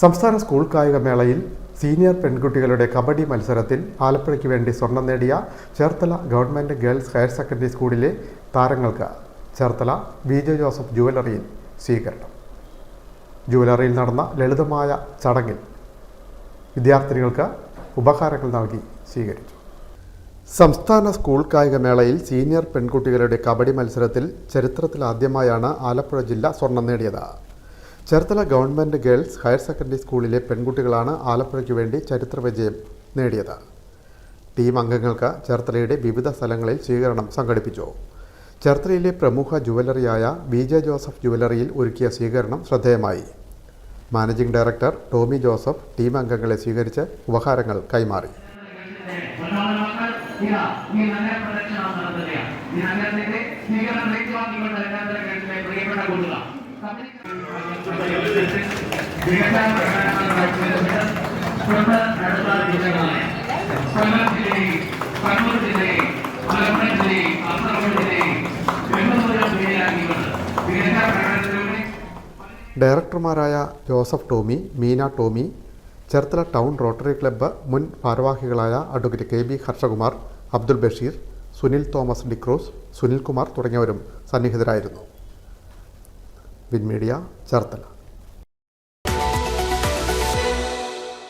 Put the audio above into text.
സംസ്ഥാന സ്കൂൾ കായിക മേളയിൽ സീനിയർ പെൺകുട്ടികളുടെ കബഡി മത്സരത്തിൽ ആലപ്പുഴയ്ക്ക് വേണ്ടി സ്വർണം നേടിയ Cherthala government girls higher secondary സ്കൂളിലെ താരങ്ങൾക്ക് ചേർത്തല വി ജോസഫ് ജുവലറിയിൽ സ്വീകരണം. ജുവലറിയിൽ നടന്ന ലളിതമായ ചടങ്ങിൽ വിദ്യാർത്ഥിനികൾക്ക് ഉപഹാരങ്ങൾ നൽകി സ്വീകരിച്ചു. സംസ്ഥാന സ്കൂൾ കായികമേളയിൽ സീനിയർ പെൺകുട്ടികളുടെ കബഡി മത്സരത്തിൽ ചരിത്രത്തിലാദ്യമായാണ് ആലപ്പുഴ ജില്ല സ്വർണം നേടിയത്. Cherthala government girls higher secondary സ്കൂളിലെ പെൺകുട്ടികളാണ് ആലപ്പുഴയ്ക്ക് വേണ്ടി ചരിത്ര വിജയം നേടിയത്. ടീം അംഗങ്ങൾക്ക് ചേർത്തലയുടെ വിവിധ സ്ഥലങ്ങളിൽ സ്വീകരണം സംഘടിപ്പിച്ചു. ചേർത്തലയിലെ പ്രമുഖ ജുവലറിയായ വി ജെ ജോസഫ് ജുവലറിയിൽ ഒരുക്കിയ സ്വീകരണം ശ്രദ്ധേയമായി. Managing director Tomy Joseph team അംഗങ്ങളെ സ്വീകരിച്ച് ഉപഹാരങ്ങൾ കൈമാറി. പ്രിയപ്പെട്ട ഡയറക്ടർമാരായ Joseph Tomy Meena Tomy Cherthala town rotary club മുൻ ഭാരവാഹികളായ advocate K B Harshakumar Abdul Basheer Sunil Thomas D'Cruz Sunilkumar തുടങ്ങിയവരും സന്നിഹിതരായിരുന്നു. Win media Cherthala.